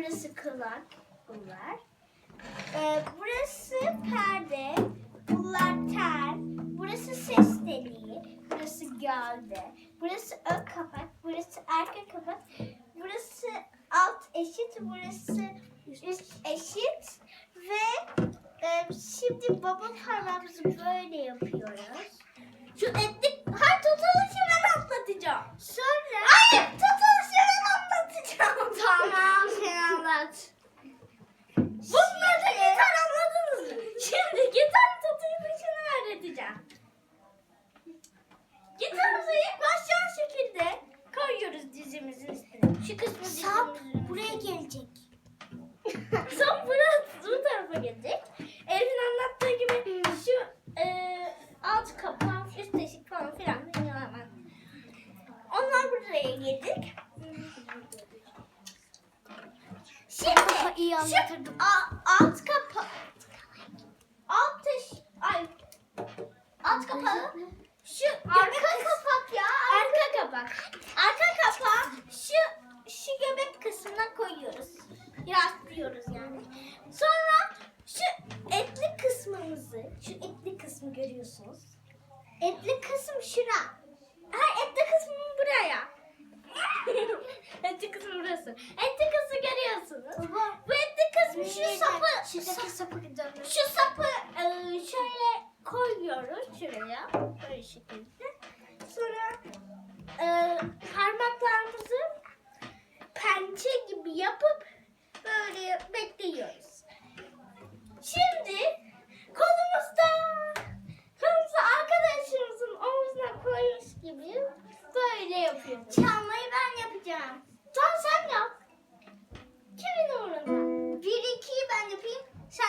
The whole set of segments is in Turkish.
Burası kulak. Bunlar. Ee, burası perde. Bunlar tel. Burası ses deliği. Burası gövde. Burası ön kapak. Burası arka kapak. Burası alt eşit. Burası üst eşit. Ve e, şimdi baba parmağımızı böyle yapıyoruz. Şu etlik... Hayır tutuluşu ben anlatacağım. Sonra... Hayır tutuluşu ben anlatacağım. Tamam sen anlat. Bunları gitar anladınız mı? Şimdi gitar tutuluşunu öğreteceğim. Gitarımızı ilk başta o şekilde koyuyoruz dizimizin üstüne. Şu kısmı Sap buraya gelecek. Sap buraya bu tarafa gelecek. Elif'in anlattığı gibi şu e, alt kapağı, üst eşik falan filan. Onlar buraya gelecek. Şimdi iyi anlatırdım. alt kapağı alt eş, ay. Alt kapağı şu arka kapak ya arka kapak. arka kapağı şu şu göbek kısmına koyuyoruz. Rastlıyoruz yani. Sonra şu etli kısmımızı şu etli kısmı görüyorsunuz etli kısım şura. Ha etli kısmı buraya. Etli kısmı burası. Etli kısmı görüyorsunuz. Bu etli kısmı şu sapı Şuradaki sapı dönmüş. şu sapı e, şöyle koyuyoruz şuraya. Böyle şekilde. Sonra e, parmaklarımızı pençe gibi yapıp böyle bekliyoruz.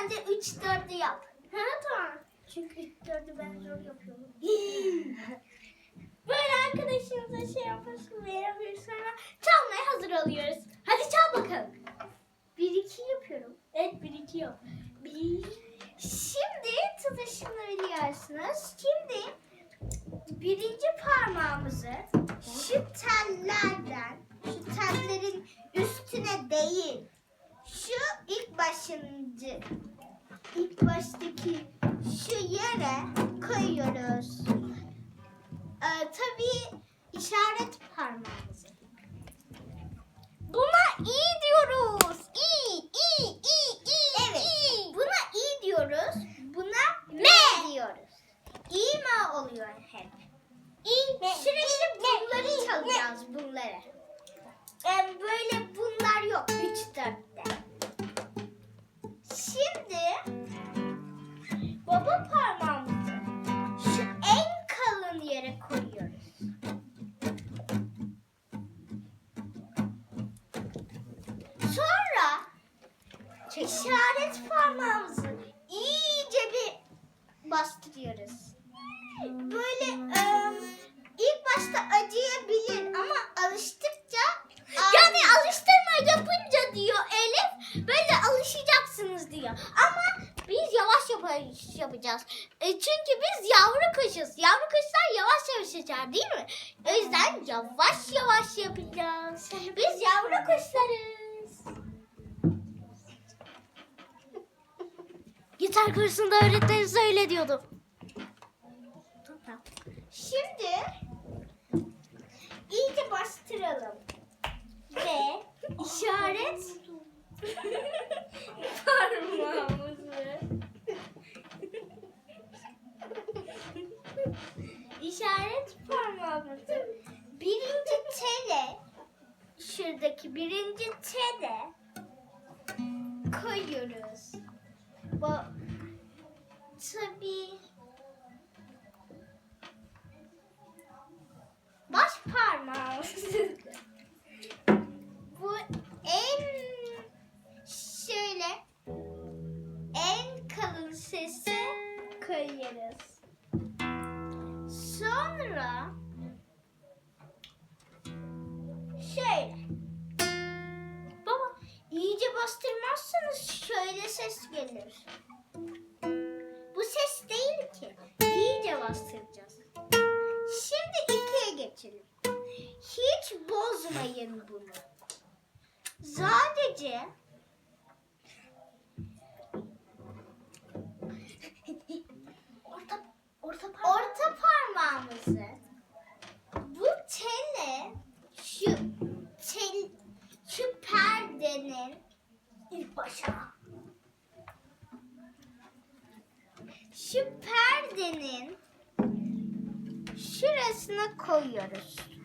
Üç dördü yap. Ha tamam. Çünkü üç dördü ben zor yapıyorum. Böyle arkadaşımıza şey yaparsın ve yapıyoruz sonra çalmaya hazır oluyoruz. Hadi çal bakalım. Bir iki yapıyorum. Evet bir iki yap. Bir. Şimdi tutuşunu biliyorsunuz. Şimdi birinci parmağımızı şu tellerden, şu tellerin üstüne değil, şu ilk başıncı, ilk baştaki şu yere koyuyoruz. Ee, tabii işaret parmağımızı. Buna iyi diyoruz. İyi, iyi, iyi, iyi. Evet. Buna iyi diyoruz. Buna M diyoruz. İyi mi oluyor hep? İyi. Sürekli bunları çalacağız bunları. Ee, böyle bunlar yok. Üç dörtte. İşaret parmağımızı iyice bir bastırıyoruz. Böyle ım, ilk başta acıyabilir ama alıştıkça yani alıştırma yapınca diyor Elif böyle alışacaksınız diyor. Ama biz yavaş yavaş yapacağız. E, çünkü biz yavru kuşuz. Yavru kuşlar yavaş yavaş uçar değil mi? O yüzden yavaş yavaş yapacağız. Biz yavru kuşlarız. Gitar kursunda öğretmenimiz öyle diyordu. Şimdi iyice bastıralım. Ve işaret parmağımızı işaret parmağımızı birinci tele şuradaki birinci tele koyuyoruz. Bu tabii baş parmağımız. Bu en şöyle en kalın sesi koyuyoruz. Sonra şöyle. Baba iyice bastırmazsanız şöyle ses gelir. Yapmayın bunu. Sadece orta, orta, parma orta parmağımızı bu tele şu tel, şu perdenin ilk başa şu perdenin şurasına koyuyoruz.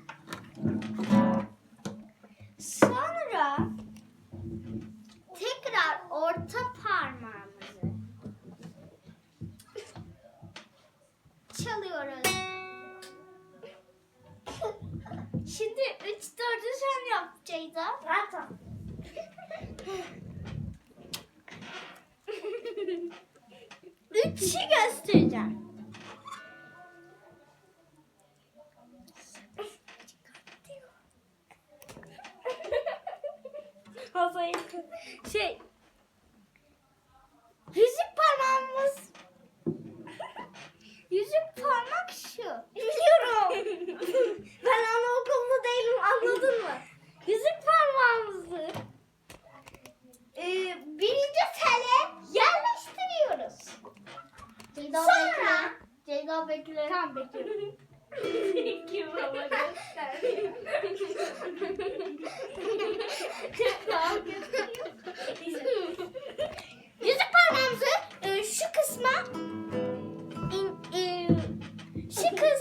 Ceyda. Zaten. Üçü göstereceğim. şey yüzük parmağımız yüzük parmak şu. Biliyorum. ben anaokulunda değilim anladın mı? Yüzük parmağımızı e, birinci tele yerleştiriyoruz. Ceyda Sonra Ceyda bekle. Kim baba göster. Yüzük parmağımızı e, şu kısma in- e, şu kısma